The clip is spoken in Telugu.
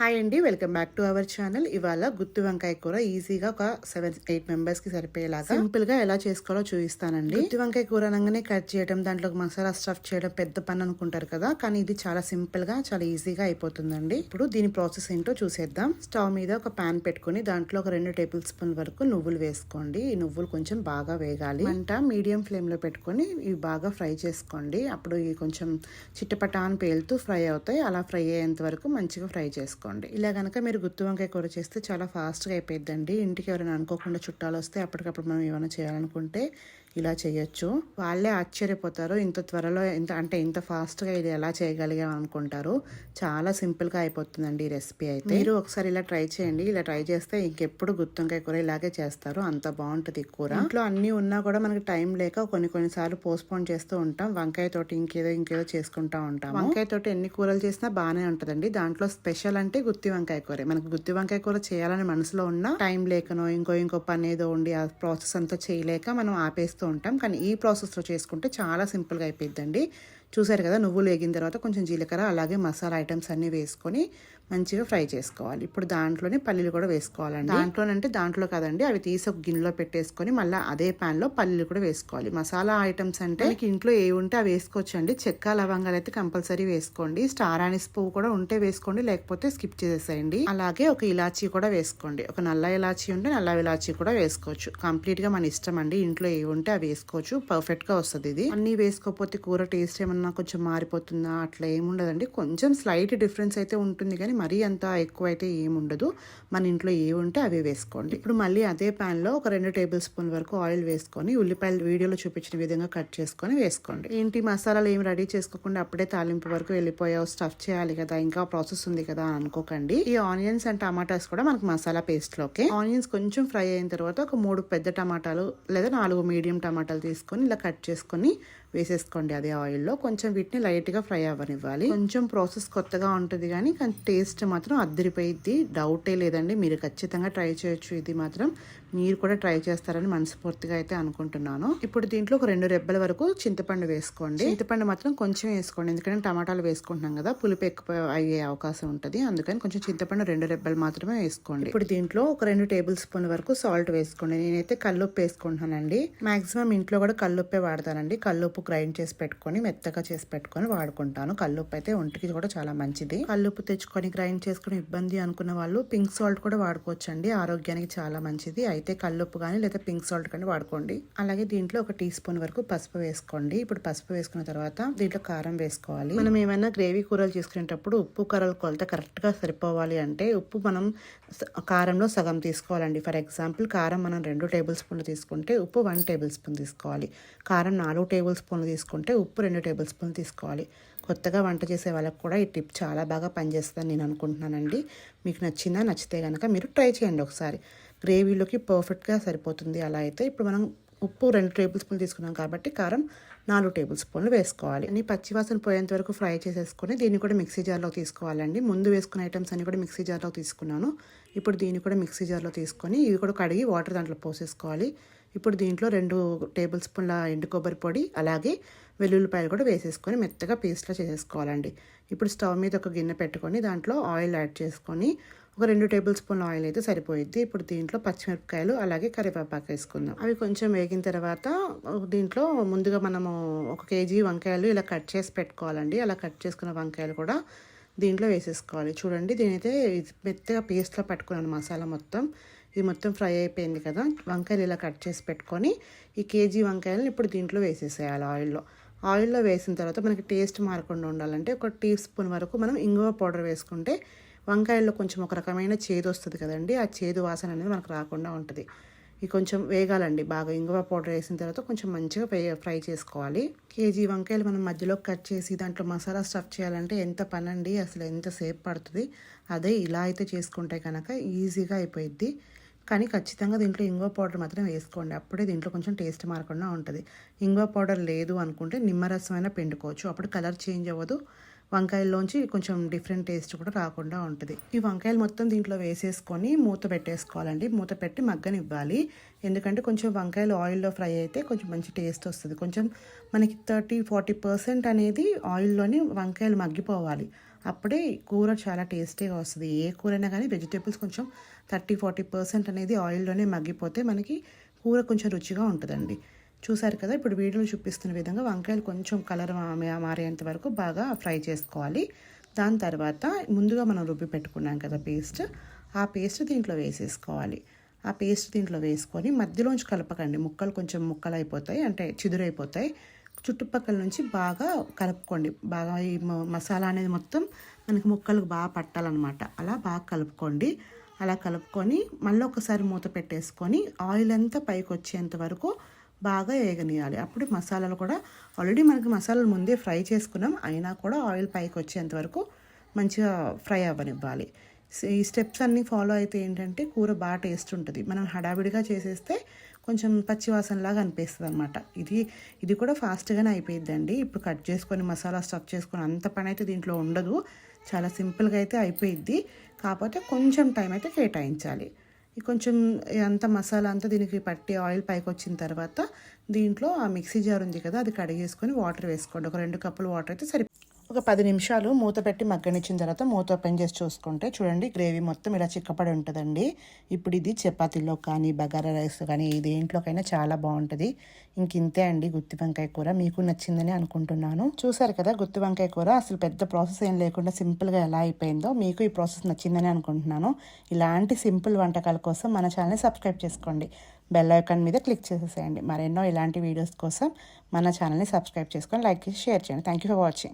హాయ్ అండి welcome back to our channel. ఇవాళ గుత్తి వంకాయ కూర ఈజీగా ఒక సెవెన్ ఎయిట్ మెంబర్స్కి సరిపోయేలాగా. సింపుల్గా ఎలా చేసుకోవాలో చూపిస్తానండి. గుత్తి వంకాయ కూర అనగానే కట్ చేయడం దాంట్లో మసాలా స్టఫ్ చేయడం పెద్ద పని అనుకుంటారు కదా. కానీ ఇది చాలా సింపుల్గా చాలా ఈజీగా అయిపోతుందండి. ఇప్పుడు దీని ప్రాసెస్ ఏంటో చూసేద్దాం. స్టవ్ మీద ఒక పాన్ పెట్టుకుని దాంట్లో ఒక రెండు టేబుల్ స్పూన్ వరకు నువ్వులు వేసుకోండి. ఈ నువ్వులు కొంచెం బాగా వేగాలి. మంట మీడియం ఫ్లేమ్లో పెట్టుకొని ఇవి బాగా ఫ్రై చేసుకోండి. అప్పుడు ఇవి కొంచెం చిట్టపటా అని పేలుతూ ఫ్రై అవుతాయి. అలా ఫ్రై అయ్యేంత వరకు మంచిగా ఫ్రై చేసుకోండి ఇలా కనుక మీరు గుత్తి వంకాయ కూర చేస్తే చాలా ఫాస్ట్గా అయిపోయిద్దండి. ఇంటికి ఎవరైనా అనుకోకుండా చుట్టాలు వస్తే అప్పటికప్పుడు మనం ఏమైనా చేయాలనుకుంటే ఇలా చేయొచ్చు. వాళ్ళే ఆశ్చర్యపోతారు. ఇంత త్వరలో ఇంత అంటే ఇంత ఫాస్ట్గా ఇది ఎలా చేయగలిగాం అనుకుంటారు. చాలా సింపుల్గా అయిపోతుందండి ఈ రెసిపీ అయితే. మీరు ఒకసారి ఇలా ట్రై చేయండి. ఇలా ట్రై చేస్తే ఇంకెప్పుడు గుత్తంకాయ కూర ఇలాగే చేస్తారు. అంత బాగుంటుంది ఈ కూర. ఇంట్లో అన్నీ ఉన్నా కూడా మనకి టైం లేక కొన్ని కొన్నిసార్లు పోస్ట్పోన్ చేస్తూ ఉంటాం. వంకాయ తోటి ఇంకేదో ఇంకేదో చేసుకుంటా ఉంటాం వంకాయ తోటి ఎన్ని కూరలు చేసినా బాగానే ఉంటుందండి. దాంట్లో స్పెషల్ అంటే గుత్తి వంకాయ కూర. మనకి గుత్తి వంకాయ కూర చేయాలని మనసులో ఉన్న టైం లేకనో ఇంకో ఇంకో పని ఏదో ఉండి ఆ ప్రాసెస్ అంతా చేయలేక మనం ఆపేస్తూ ఉంటాం కానీ ఈ ప్రాసెస్లో చేసుకుంటే చాలా సింపుల్గా అయిపోయిద్దండి. చూసారు కదా నువ్వులు వేగిన తర్వాత కొంచెం జీలకర్ర అలాగే మసాలా ఐటమ్స్ అన్నీ వేసుకొని మంచిగా ఫ్రై చేసుకోవాలి. ఇప్పుడు దాంట్లోనే పల్లీలు కూడా వేసుకోవాలండి. దాంట్లోనంటే దాంట్లో కదండి అవి తీసి ఒక గిన్నెలో పెట్టేసుకొని మళ్ళీ అదే ప్యాన్లో పల్లీలు కూడా వేసుకోవాలి. మసాలా ఐటమ్స్ అంటే మీకు ఇంట్లో ఏ ఉంటే అవి వేసుకోవచ్చు అండి చెక్క లవంగాలు అయితే కంపల్సరీ వేసుకోండి. స్టార్ ఆనిస్ పువ్వు కూడా ఉంటే వేసుకోండి లేకపోతే స్కిప్ చేసేసేయండి. అలాగే ఒక ఇలాచీ కూడా వేసుకోండి. ఒక నల్ల ఇలాచీ ఉంటే నల్ల ఇలాచీ కూడా వేసుకోవచ్చు. కంప్లీట్గా మన ఇష్టం అండి. ఇంట్లో ఏ ఉంటే అవి వేసుకోవచ్చు. పర్ఫెక్ట్గా వస్తుంది ఇది. అన్ని వేసుకోకపోతే కూర టేస్ట్ ఏమన్నా కొంచెం మారిపోతుందా? అట్లా ఏముండదండి. కొంచెం స్లైట్ డిఫరెన్స్ అయితే ఉంటుంది కానీ మరీ అంత ఎక్కువ అయితే ఏముండదు మన ఇంట్లో ఏవి ఉంటే అవి వేసుకోండి. ఇప్పుడు మళ్ళీ అదే ప్యాన్లో ఒక రెండు టేబుల్ స్పూన్ వరకు ఆయిల్ వేసుకొని ఉల్లిపాయలు వీడియోలో చూపించిన విధంగా కట్ చేసుకొని వేసుకోండి. ఏంటి? మసాలాలు ఏం రెడీ చేసుకోకుండా అప్పుడే తాలింపు వరకు వెళ్ళిపోయావు స్టఫ్ చేయాలి కదా ఇంకా ప్రాసెస్ ఉంది కదా అని అనుకోకండి. ఈ ఆనియన్స్ అండ్ టమాటాస్ కూడా మనకు మసాలా పేస్ట్లోకి. ఆనియన్స్ కొంచెం ఫ్రై అయిన తర్వాత ఒక మూడు పెద్ద టమాటాలు లేదా నాలుగు మీడియం టమాటాలు తీసుకొని ఇలా కట్ చేసుకొని వేసేసుకోండి అదే ఆయిల్లో. కొంచెం వీటిని లైట్గా ఫ్రై అవ్వనివ్వాలి. కొంచెం ప్రాసెస్ కొత్తగా ఉంటుంది కానీ కానీ టేస్ట్ మాత్రం అద్దరిపోయిద్ది డౌటే లేదండి. మీరు ఖచ్చితంగా ట్రై చేయొచ్చు. ఇది మాత్రం మీరు కూడా ట్రై చేస్తారని మనస్ఫూర్తిగా అయితే అనుకుంటున్నాను. ఇప్పుడు దీంట్లో ఒక రెండు రెబ్బల వరకు చింతపండు వేసుకోండి. చింతపండు మాత్రం కొంచెం వేసుకోండి. ఎందుకంటే టమాటాలు వేసుకుంటున్నాం కదా పులుపు ఎక్కువ అయ్యే అవకాశం ఉంటుంది. అందుకని కొంచెం చింతపండు రెండు రెబ్బలు మాత్రమే వేసుకోండి. ఇప్పుడు దీంట్లో ఒక రెండు టేబుల్ స్పూన్ వరకు సాల్ట్ వేసుకోండి. నేనైతే కల్లుప్పు వేసుకుంటున్నానండి. మాక్సిమం ఇంట్లో కూడా కల్లుప్పే వాడతానండి. కల్లుప్పు గ్రైండ్ చేసి పెట్టుకొని మెత్తగా చేసి పెట్టుకొని వాడుకుంటాను. కల్లుప్పు అయితే ఒంటికి కూడా చాలా మంచిది. కల్లుప్పు తెచ్చుకొని గ్రైండ్ చేసుకుని ఇబ్బంది అనుకున్న వాళ్ళు పింక్ సాల్ట్ కూడా వాడుకోవచ్చండి. ఆరోగ్యానికి చాలా మంచిది. అయితే కల్లుప్పు కానీ లేదా పింక్ సాల్ట్ కానీ వాడుకోండి. అలాగే దీంట్లో ఒక టీ స్పూన్ వరకు పసుపు వేసుకోండి. ఇప్పుడు పసుపు వేసుకున్న తర్వాత దీంట్లో కారం వేసుకోవాలి. మనం ఏమైనా గ్రేవీ కూరలు చేసుకునేటప్పుడు ఉప్పు కారాల కొలత కరెక్ట్గా సరిపోవాలి అంటే ఉప్పు మనం కారంలో సగం తీసుకోవాలండి. ఫర్ ఎగ్జాంపుల్ కారం మనం రెండు టేబుల్ స్పూన్లు తీసుకుంటే ఉప్పు వన్ టేబుల్ స్పూన్ తీసుకోవాలి. కారం నాలుగు టేబుల్ స్పూన్లు తీసుకుంటే ఉప్పు రెండు టేబుల్ స్పూన్లు తీసుకోవాలి. కొత్తగా వంట చేసే వాళ్ళకి కూడా ఈ టిప్ చాలా బాగా పనిచేస్తుందని నేను అనుకుంటున్నానండి. మీకు నచ్చిందా? నచ్చితే కనుక మీరు ట్రై చేయండి ఒకసారి. గ్రేవీలోకి పర్ఫెక్ట్గా సరిపోతుంది అలా అయితే. ఇప్పుడు మనం ఉప్పు రెండు టేబుల్ స్పూన్లు తీసుకున్నాం కాబట్టి కారం నాలుగు టేబుల్ స్పూన్లు వేసుకోవాలి. అన్ని పచ్చివాసన పోయేంత వరకు ఫ్రై చేసేసుకొని దీన్ని కూడా మిక్సీ జార్లో తీసుకోవాలండి. ముందు వేసుకున్న ఐటమ్స్ అన్ని కూడా మిక్సీ జార్లో తీసుకున్నాను. ఇప్పుడు దీన్ని కూడా మిక్సీ జార్లో తీసుకొని ఇవి కూడా కడిగి వాటర్ దాంట్లో పోసేసుకోవాలి. ఇప్పుడు దీంట్లో రెండు టేబుల్ స్పూన్ల ఎండు కొబ్బరి పొడి అలాగే వెల్లుల్లిపాయలు కూడా వేసేసుకొని మెత్తగా పేస్ట్లా చేసేసుకోవాలండి. ఇప్పుడు స్టవ్ మీద ఒక గిన్నె పెట్టుకొని దాంట్లో ఆయిల్ యాడ్ చేసుకొని ఒక రెండు టేబుల్ స్పూన్ల ఆయిల్ అయితే సరిపోయిద్ది. ఇప్పుడు దీంట్లో పచ్చిమిరపకాయలు అలాగే కరివేపాకు వేసుకుందాం. అవి కొంచెం వేగిన తర్వాత దీంట్లో ముందుగా మనము ఒక కేజీ వంకాయలు ఇలా కట్ చేసి పెట్టుకోవాలండి. అలా కట్ చేసుకున్న వంకాయలు కూడా దీంట్లో వేసేసుకోవాలి. చూడండి దీనైతే మెత్తగా పేస్ట్లో పట్టుకున్నాను మసాలా మొత్తం. ఇది మొత్తం ఫ్రై అయిపోయింది కదా. వంకాయలు ఇలా కట్ చేసి పెట్టుకొని ఈ కేజీ వంకాయలను ఇప్పుడు దీంట్లో వేసేసేయాలి ఆయిల్లో. ఆయిల్లో వేసిన తర్వాత మనకి టేస్ట్ మారకుండా ఉండాలంటే ఒక టీ స్పూన్ వరకు మనం ఇంగువ పౌడర్ వేసుకుంటే వంకాయల్లో కొంచెం ఒక రకమైన చేదు వస్తుంది కదండి. ఆ చేదు వాసన అనేది మనకు రాకుండా ఉంటుంది. ఇది కొంచెం వేగాలండి. బాగా ఇంగువ పౌడర్ వేసిన తర్వాత కొంచెం మంచిగా ఫ్రై ఫ్రై చేసుకోవాలి. కేజీ వంకాయలు మనం మధ్యలో కట్ చేసి దాంట్లో మసాలా స్టఫ్ చేయాలంటే ఎంత పని అండి అసలు ఎంతసేపు పడుతుంది? అదే ఇలా అయితే చేసుకుంటే కనుక ఈజీగా అయిపోయిద్ది. కానీ ఖచ్చితంగా దీంట్లో ఇంగువ పౌడర్ మాత్రం వేసుకోండి. అప్పుడే దీంట్లో కొంచెం టేస్ట్ మారకుండా ఉంటుంది. ఇంగువ పౌడర్ లేదు అనుకుంటే నిమ్మరసం అయినా పిండుకోవచ్చు. అప్పుడు కలర్ చేంజ్ అవ్వదు. వంకాయల్లోంచి కొంచెం డిఫరెంట్ టేస్ట్ కూడా రాకుండా ఉంటుంది. ఈ వంకాయలు మొత్తం దీంట్లో వేసేసుకొని మూత పెట్టేసుకోవాలండి. మూత పెట్టి మగ్గనివ్వాలి. ఎందుకంటే కొంచెం వంకాయలు ఆయిల్లో ఫ్రై అయితే కొంచెం మంచి టేస్ట్ వస్తుంది. కొంచెం మనకి థర్టీ ఫార్టీ పర్సెంట్ అనేది ఆయిల్లోనే వంకాయలు మగ్గిపోవాలి. అప్పుడే కూర చాలా టేస్టీగా వస్తుంది. ఏ కూరైనా కానీ వెజిటేబుల్స్ కొంచెం థర్టీ ఫార్టీ పర్సెంట్ అనేది ఆయిల్లోనే మగ్గిపోతే మనకి కూర కొంచెం రుచిగా ఉంటుందండి. చూసారు కదా ఇప్పుడు వీడియోలో చూపిస్తున్న విధంగా వంకాయలు కొంచెం కలర్ మారేంత వరకు బాగా ఫ్రై చేసుకోవాలి. దాని తర్వాత ముందుగా మనం రుబ్బి పెట్టుకున్నాం కదా పేస్ట్. ఆ పేస్ట్ దీంట్లో వేసేసుకోవాలి. ఆ పేస్ట్ దీంట్లో వేసుకొని మధ్యలోంచి కలపకండి. ముక్కలు కొంచెం ముక్కలు అయిపోతాయి అంటే చిదురైపోతాయి. చుట్టుపక్కల నుంచి బాగా కలుపుకోండి. బాగా ఈ మసాలా అనేది మొత్తం మనకి ముక్కలకు బాగా పట్టాలన్నమాట. అలా బాగా కలుపుకోండి. అలా కలుపుకొని మళ్ళీ ఒకసారి మూత పెట్టేసుకొని ఆయిల్ అంతా పైకి వచ్చేంత వరకు బాగా వేగనీయాలి అప్పుడు మసాలాలు కూడా ఆల్రెడీ మనకి మసాలాలు ముందే ఫ్రై చేసుకున్నాం. అయినా కూడా ఆయిల్ పైకి వచ్చేంత వరకు మంచిగా ఫ్రై అవ్వనివ్వాలి. ఈ స్టెప్స్ అన్నీ ఫాలో అయితే ఏంటంటే కూర బాగా టేస్ట్ ఉంటుంది. మనం హడావిడిగా చేసేస్తే కొంచెం పచ్చివాసనలాగా అనిపిస్తుంది అనమాట ఇది ఇది కూడా ఫాస్ట్గానే అయిపోయిద్దండి. ఇప్పుడు కట్ చేసుకొని మసాలా స్టఫ్ చేసుకొని అంత పని అయితే దీంట్లో ఉండదు. చాలా సింపుల్గా అయితే అయిపోయిద్ది. కాకపోతే కొంచెం టైం అయితే కేటాయించాలి. కొంచెం అంత మసాలా అంతా దీనికి పట్టి ఆయిల్ పైకి వచ్చిన తర్వాత దీంట్లో ఆ మిక్సీ జార్ ఉంది కదా అది కడిగేసుకొని వాటర్ వేసుకోండి. ఒక రెండు కప్పులు వాటర్ అయితే సరిపోయింది ఒక పది నిమిషాలు మూత పెట్టి మగ్గనిచ్చిన తర్వాత మూత ఓపెన్ చేసి చూసుకుంటే చూడండి గ్రేవీ మొత్తం ఇలా చిక్కపడి ఉంటుందండి. ఇప్పుడు ఇది చపాతీలో కానీ బగారా రైస్ కానీ దేంట్లోకైనా చాలా బాగుంటుంది. ఇంక ఇంతే అండి గుత్తి వంకాయ కూర. మీకు నచ్చిందని అనుకుంటున్నాను. చూసారు కదా గుత్తి వంకాయ కూర అసలు పెద్ద ప్రాసెస్ ఏం లేకుండా సింపుల్గా ఎలా అయిపోయిందో మీకు ఈ ప్రాసెస్ నచ్చిందని అనుకుంటున్నాను. ఇలాంటి సింపుల్ వంటకాల కోసం మన ఛానల్ని సబ్స్క్రైబ్ చేసుకోండి. బెల్ ఐకాన్ మీద క్లిక్ చేసేసేయండి. మరెన్నో ఇలాంటి వీడియోస్ కోసం మన ఛానల్ని సబ్స్క్రైబ్ చేసుకొని లైక్ చేసి షేర్ చేయండి. Thank you for watching.